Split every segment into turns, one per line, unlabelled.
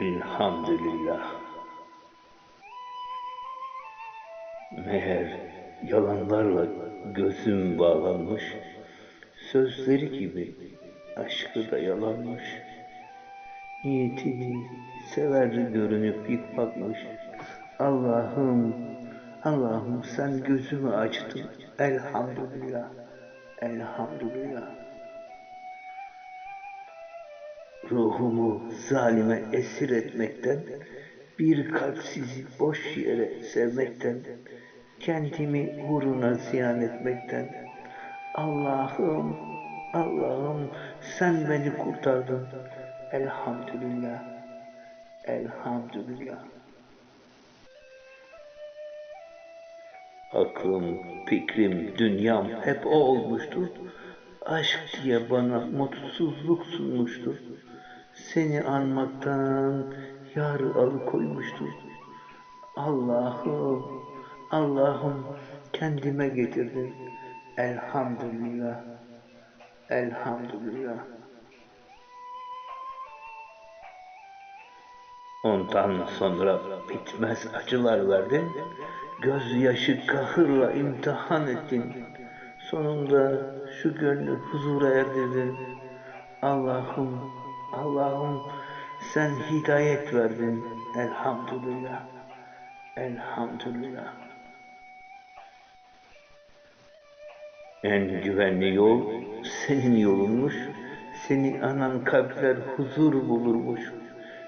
Elhamdülillah. Meğer yalanlarla gözüm bağlanmış, sözleri gibi aşkı da yalanmış. Niyetini sever görünüp yıkmakmış. Allah'ım, Allah'ım sen gözümü açtın. Elhamdülillah, elhamdülillah. Ruhumu zalime esir etmekten, bir kalpsizi boş yere sevmekten, kendimi uğruna ziyan etmekten, Allah'ım, Allah'ım sen beni kurtardın. Elhamdülillah, elhamdülillah. Aklım, fikrim, dünyam hep o olmuştur. Aşk diye bana mutsuzluk sunmuştur. Seni anmaktan yar alıkoymuştur. Allah'ım, Allah'ım kendime getirdin. Elhamdülillah, elhamdülillah. Ondan sonra bitmez acılar verdin. Gözyaşı kahırla imtihan ettin. Sonunda şu gönlü huzura erdirdin. Allah'ım, Allah'ım sen hidayet verdin. Elhamdülillah, elhamdülillah. En güvenli yol senin yolunmuş. Seni anan kalpler huzur bulurmuş.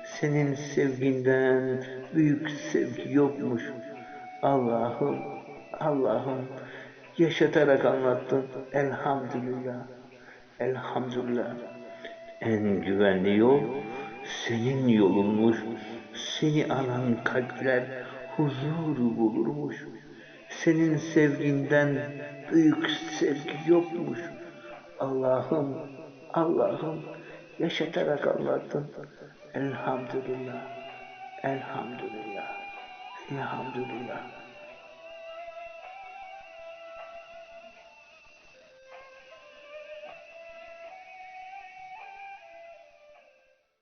Senin sevginden büyük sevgi yokmuş. Allah'ım, Allah'ım yaşatarak anlattın. Elhamdülillah, elhamdülillah. En güvenli yol senin yolunmuş. Seni anan kalpler huzur bulurmuş. Senin sevginden büyük sevgi yokmuş. Allah'ım, Allah'ım yaşatarak anlattın. Elhamdülillah, elhamdülillah, elhamdülillah.